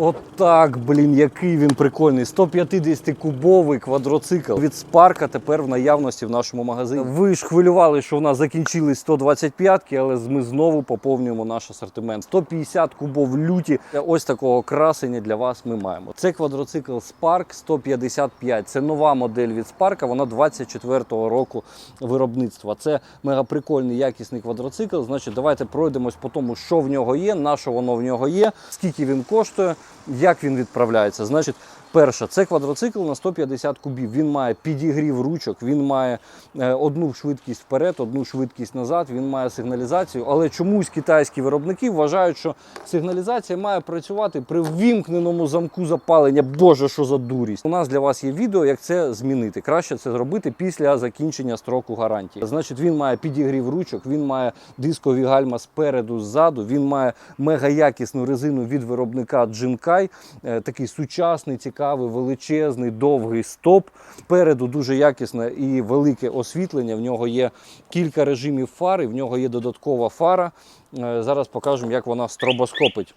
Отак, блін, який він прикольний. 150-кубовий квадроцикл від Спарка тепер в наявності в нашому магазині. Ви ж хвилювали, що в нас закінчились 125-ки, але ми знову поповнюємо наш асортимент. 150 кубов люті. Ось такого красення для вас ми маємо. Це квадроцикл Spark 155. Це нова модель від Spark, вона 24-го року виробництва. Це мегаприкольний якісний квадроцикл. Значить, давайте пройдемось по тому, що в нього є, на що воно в нього є, скільки він коштує, як він відправляється. Значить, перше, це квадроцикл на 150 кубів. Він має підігрів ручок, він має е, одну швидкість вперед, одну швидкість назад, він має сигналізацію. Але чомусь китайські виробники вважають, що сигналізація має працювати при ввімкненому замку запалення. Боже, що за дурість! У нас для вас є відео, як це змінити. Краще це зробити після закінчення строку гарантії. Значить, він має підігрів ручок, він має дискові гальма спереду, ззаду. Він має мегаякісну резину від виробника Jinkai. Е, Такий сучасний, цікавий, величезний, довгий стоп. Спереду дуже якісне і велике освітлення. В нього є кілька режимів фари, в нього є додаткова фара. Е, Зараз покажемо, як вона стробоскопить.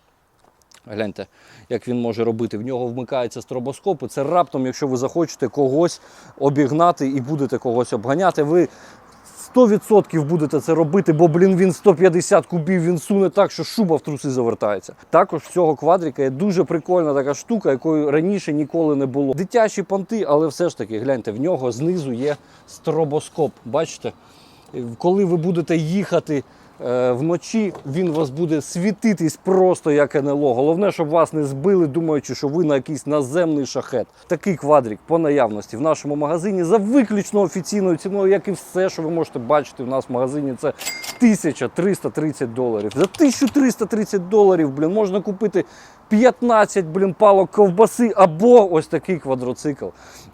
Гляньте, як він може робити. В нього вмикається стробоскоп, і це раптом, якщо ви захочете когось обігнати і будете когось обганяти, ви 100% будете це робити, бо, блін, він 150 кубів, він суне так, що шуба в труси завертається. Також в цього квадрика є дуже прикольна така штука, якої раніше ніколи не було. Дитячі понти, але все ж таки, гляньте, в нього знизу є стробоскоп. Бачите? Коли ви будете їхати вночі, він вас буде світитись просто як НЛО. Головне, щоб вас не збили, думаючи, що ви на якийсь наземний шахет. Такий квадрик по наявності в нашому магазині за виключно офіційною ціною, як і все, що ви можете бачити в нас в магазині, це 1330 доларів. За 1330 доларів, блін, можна купити 15 блін, палок ковбаси або ось такий квадроцикл.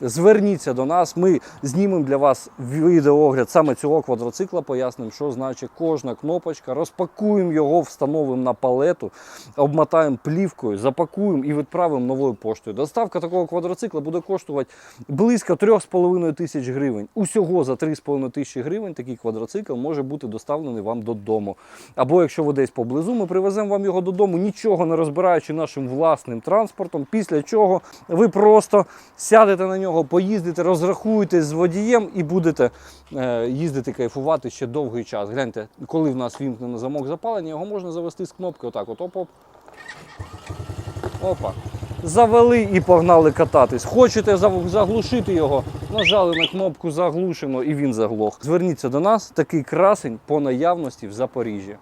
Зверніться до нас, ми знімемо для вас відеоогляд саме цього квадроцикла, пояснимо, що значить кожна кнопочка, розпакуємо його, встановимо на палету, обмотаємо плівкою, запакуємо і відправимо новою поштою. Доставка такого квадроцикла буде коштувати близько 3,5 тисяч гривень. Усього за 3,5 тисячі гривень такий квадроцикл може бути доставлений вам додому. Або якщо ви десь поблизу, ми привеземо вам його додому, нічого не розбираючи нашим власним транспортом. Після чого ви просто сядете на нього, поїздите, розрахуєтесь з водієм і будете е, їздити, кайфувати ще довгий час. Гляньте, коли в нас вімкнено замок запалення, його можна завести з кнопки. Отак, от оп-оп. Опа. Завели і погнали кататись. Хочете заглушити його, нажали на кнопку заглушено і він заглох. Зверніться до нас, такий красень по наявності в Запоріжжі.